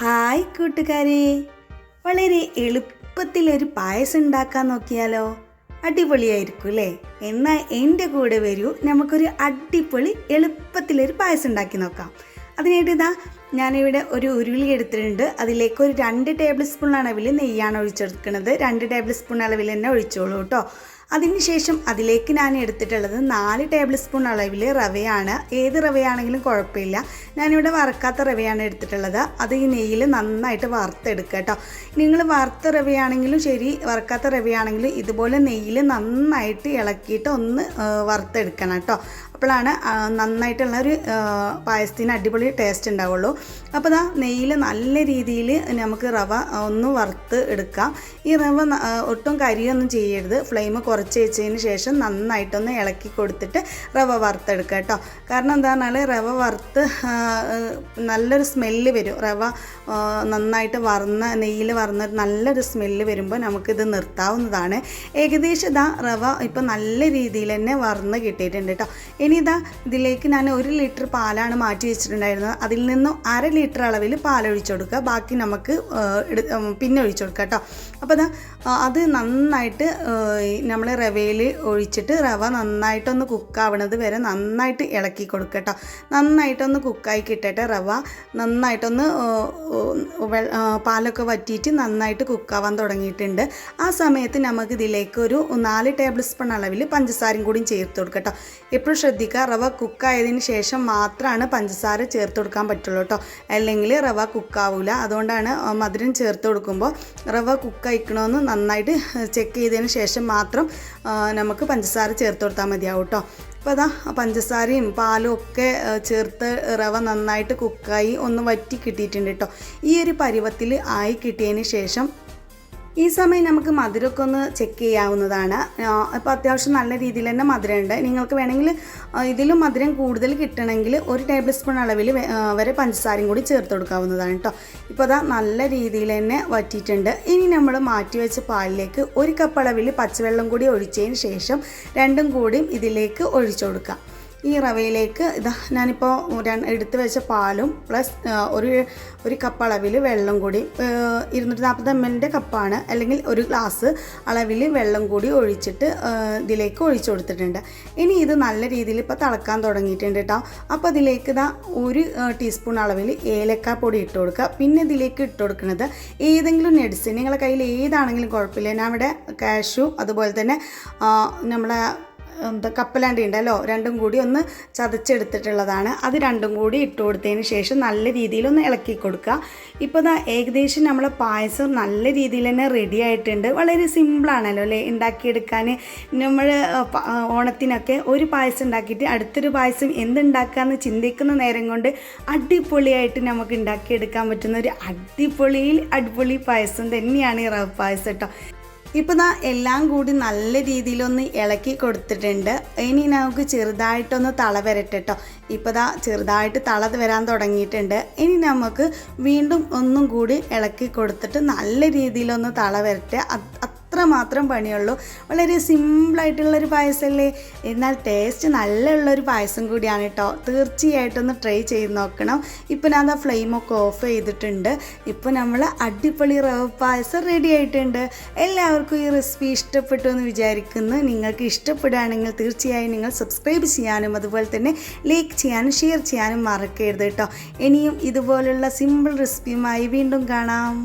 Hi കൂട്ടുകാരെ. വളരെ എളുപ്പത്തിൽ ഒരു പായസം ഉണ്ടാക്കാൻ നോക്കിയാലോ? അടിപൊളിയായിരിക്കും അല്ലേ? എന്നാൽ എന്റെ കൂടെ വരൂ. നമുക്കൊരു അടിപൊളി എളുപ്പത്തിലൊരു പായസം ഉണ്ടാക്കി നോക്കാം. അതിനായിട്ട് ഇതാ ഞാനിവിടെ ഒരു ഉരുളി എടുത്തിട്ടുണ്ട്. അതിലേക്ക് ഒരു രണ്ട് ടേബിൾ സ്പൂൺ അളവിൽ നെയ്യാണ് ഒഴിച്ചെടുക്കുന്നത്. രണ്ട് ടേബിൾ സ്പൂൺ അളവിൽ തന്നെ ഒഴിച്ചോളൂ കേട്ടോ. അതിനുശേഷം അതിലേക്ക് ഞാൻ എടുത്തിട്ടുള്ളത് നാല് ടേബിൾ സ്പൂൺ അളവിൽ റവയാണ്. ഏത് റവയാണെങ്കിലും കുഴപ്പമില്ല. ഞാനിവിടെ വറക്കാത്ത റവയാണ് എടുത്തിട്ടുള്ളത്. അത് ഈ നെയ്യിൽ നന്നായിട്ട് വറുത്തെടുക്കുക കേട്ടോ നിങ്ങൾ വറുത്ത റവയാണെങ്കിലും ശരി വറക്കാത്ത റവയാണെങ്കിലും ഇതുപോലെ നെയ്യിൽ നന്നായിട്ട് ഇളക്കിയിട്ട് ഒന്ന് വറുത്തെടുക്കണം കേട്ടോ അപ്പോഴാണ് നന്നായിട്ടുള്ള ഒരു പായസത്തിന് അടിപൊളി ടേസ്റ്റ് ഉണ്ടാവുള്ളൂ. അപ്പോൾ ദാ നെയ്യിൽ നല്ല രീതിയിൽ നമുക്ക് റവ ഒന്ന് വറുത്ത് എടുക്കാം. ഈ റവ ഒട്ടും കരിയൊന്നും ചെയ്യരുത്. ഫ്ലെയിം കുറച്ച് വെച്ചതിന് ശേഷം നന്നായിട്ടൊന്ന് ഇളക്കി കൊടുത്തിട്ട് റവ വറുത്തെടുക്കുക കേട്ടോ. കാരണം എന്താ പറഞ്ഞാൽ റവ വറുത്ത് നല്ലൊരു സ്മെല്ല് വരും. റവ നന്നായിട്ട് വറുന്ന നെയ്യിൽ വറുന്ന നല്ലൊരു സ്മെല്ല് വരുമ്പോൾ നമുക്കിത് നിർത്താവുന്നതാണ്. ഏകദേശം ഇതാ റവ ഇപ്പം നല്ല രീതിയിൽ തന്നെ വറന്ന് കിട്ടിയിട്ടുണ്ട് കേട്ടോ. ഇനി ഇതാ ഇതിലേക്ക് ഞാൻ ഒരു ലിറ്റർ പാലാണ് മാറ്റി വെച്ചിട്ടുണ്ടായിരുന്നത്. അതിൽ നിന്നും അര ലിറ്റർ അളവിൽ പാൽ ഒഴിച്ചു കൊടുക്കുക. ബാക്കി നമുക്ക് പിന്നെ ഒഴിച്ചു കൊടുക്കുക കേട്ടോ. അപ്പോൾ ഇതാ അത് നന്നായിട്ട് നമ്മൾ റവയിൽ ഒഴിച്ചിട്ട് റവ നന്നായിട്ടൊന്ന് കുക്കാവണത് വരെ നന്നായിട്ട് ഇളക്കി കൊടുക്കുക കേട്ടോ. നന്നായിട്ടൊന്ന് കുക്കായി കിട്ടട്ടെ റവ. നന്നായിട്ടൊന്ന് പാലൊക്കെ വറ്റിയിട്ട് നന്നായിട്ട് കുക്കാവാൻ തുടങ്ങിയിട്ടുണ്ട്. ആ സമയത്ത് നമുക്ക് ഇതിലേക്ക് ഒരു നാല് ടേബിൾ സ്പൂൺ അളവിൽ പഞ്ചസാരയും കൂടിയും ചേർത്ത് കൊടുക്കുക എപ്പോഴും ശ്രദ്ധിക്കുക റവ കുക്കായതിന് ശേഷം മാത്രമാണ് പഞ്ചസാര ചേർത്ത് കൊടുക്കാൻ പറ്റുള്ളൂ കേട്ടോ അല്ലെങ്കിൽ റവ കുക്കാവില്ല അതുകൊണ്ടാണ് മധുരം ചേർത്ത് കൊടുക്കുമ്പോൾ റവ കുക്കായിക്കണമെന്ന് നന്നായിട്ട് ചെക്ക് ചെയ്തതിന് ശേഷം മാത്രം നമുക്ക് പഞ്ചസാര ചേർത്ത് കൊടുത്താൽ മതിയാവും കേട്ടോ അപ്പോൾ അതാ പഞ്ചസാരയും പാലും ഒക്കെ ചേർത്ത് റവ നന്നായിട്ട് കുക്കായി ഒന്ന് വറ്റി കിട്ടിയിട്ടുണ്ട് കേട്ടോ ഈ ഒരു പരുവത്തിൽ ആയി കിട്ടിയതിന് ശേഷം ഈ സമയം നമുക്ക് മധുരമൊക്കെ ഒന്ന് ചെക്ക് ചെയ്യാവുന്നതാണ്. അപ്പോൾ അത്യാവശ്യം നല്ല രീതിയിൽ തന്നെ മധുരമുണ്ട്. നിങ്ങൾക്ക് വേണമെങ്കിൽ ഇതിലും മധുരം കൂടുതൽ കിട്ടണമെങ്കിൽ ഒരു ടേബിൾ സ്പൂൺ അളവിൽ വരെ പഞ്ചസാരയും കൂടി ചേർത്ത് കൊടുക്കാവുന്നതാണ് കേട്ടോ ഇപ്പോൾ അതാ നല്ല രീതിയിൽ തന്നെ വറ്റിയിട്ടുണ്ട്. ഇനി നമ്മൾ മാറ്റി വെച്ച പാലിലേക്ക് ഒരു കപ്പ് അളവിൽ പച്ചവെള്ളം കൂടി ഒഴിച്ചതിന് ശേഷം രണ്ടും കൂടിയും ഇതിലേക്ക് ഒഴിച്ചു കൊടുക്കാം. ഈ റവയിലേക്ക് ഇതാ ഞാനിപ്പോൾ എടുത്ത് വെച്ച പാലും പ്ലസ് ഒരു ഒരു കപ്പ് അളവിൽ വെള്ളം കൂടി ഇരുന്നൂറ്റി നാൽപ്പത് എം എല്ലിന്റെ കപ്പാണ്. അല്ലെങ്കിൽ ഒരു ഗ്ലാസ് അളവിൽ വെള്ളം കൂടി ഒഴിച്ചിട്ട് ഇതിലേക്ക് ഒഴിച്ചു കൊടുത്തിട്ടുണ്ട്. ഇനി ഇത് നല്ല രീതിയിൽ ഇപ്പോൾ തിളക്കാൻ തുടങ്ങിയിട്ടുണ്ട് കേട്ടോ അപ്പോൾ ഇതിലേക്ക് ഇതാ ഒരു ടീസ്പൂൺ അളവിൽ ഏലക്ക പൊടി ഇട്ട് കൊടുക്കുക. പിന്നെ ഇതിലേക്ക് ഇട്ട് കൊടുക്കുന്നത് ഏതെങ്കിലും നെഡ്സ് നിങ്ങളുടെ കയ്യിൽ ഏതാണെങ്കിലും കുഴപ്പമില്ല. ഞാൻ അവിടെ കാഷു അതുപോലെ തന്നെ നമ്മളെ എന്താ കപ്പലാണ്ടി ഉണ്ടല്ലോ രണ്ടും കൂടി ഒന്ന് ചതച്ചെടുത്തിട്ടുള്ളതാണ്. അത് രണ്ടും കൂടി ഇട്ട് കൊടുത്തതിന് ശേഷം നല്ല രീതിയിൽ ഒന്ന് ഇളക്കി കൊടുക്കുക. ഇപ്പോൾ ഇതാ ഏകദേശം നമ്മളെ പായസം നല്ല രീതിയിൽ തന്നെ റെഡി ആയിട്ടുണ്ട്. വളരെ സിമ്പിളാണല്ലോ അല്ലേ? ഉണ്ടാക്കിയെടുക്കാൻ നമ്മൾ ഓണത്തിനൊക്കെ ഒരു പായസം ഉണ്ടാക്കിയിട്ട് അടുത്തൊരു പായസം എന്തുണ്ടാക്കാമെന്ന് ചിന്തിക്കുന്ന നേരം കൊണ്ട് അടിപൊളിയായിട്ട് നമുക്ക് ഉണ്ടാക്കിയെടുക്കാൻ പറ്റുന്ന ഒരു അടിപൊളിയിൽ അടിപൊളി പായസം തന്നെയാണ് ഈ റവ് പായസം കേട്ടോ. ഇപ്പോൾ ദാ എല്ലാം കൂടി നല്ല രീതിയിലൊന്ന് ഇളക്കി കൊടുത്തിട്ടുണ്ട്. ഇനി നമുക്ക് ചെറുതായിട്ടൊന്ന് തള വരട്ടെ കേട്ടോ ഇപ്പോൾ ദാ ചെറുതായിട്ട് തള വരാൻ തുടങ്ങിയിട്ടുണ്ട്. ഇനി നമുക്ക് വീണ്ടും ഒന്നും കൂടി ഇളക്കി കൊടുത്തിട്ട് നല്ല രീതിയിലൊന്ന് തള വരട്ടെ. അത് അത്ര മാത്രം പണിയുള്ളൂ. വളരെ സിമ്പിളായിട്ടുള്ളൊരു പായസമല്ലേ എന്നാൽ ടേസ്റ്റ് നല്ല ഉള്ളൊരു പായസം കൂടിയാണ് കേട്ടോ തീർച്ചയായിട്ടും ഒന്ന് ട്രൈ ചെയ്ത് നോക്കണം. ഇപ്പോൾ ഞാൻ ആ ഫ്ലെയിമൊക്കെ ഓഫ് ചെയ്തിട്ടുണ്ട്. ഇപ്പോൾ നമ്മൾ അടിപൊളി റവ് പായസം റെഡി ആയിട്ടുണ്ട്. എല്ലാവർക്കും ഈ റെസിപ്പി ഇഷ്ടപ്പെട്ടു എന്ന് വിചാരിക്കുന്നു. നിങ്ങൾക്ക് ഇഷ്ടപ്പെടുകയാണെങ്കിൽ തീർച്ചയായും നിങ്ങൾ സബ്സ്ക്രൈബ് ചെയ്യാനും അതുപോലെ തന്നെ ലൈക്ക് ചെയ്യാനും ഷെയർ ചെയ്യാനും മറക്കരുത് കേട്ടോ ഇനിയും ഇതുപോലുള്ള സിമ്പിൾ റെസിപ്പിയുമായി വീണ്ടും കാണാം.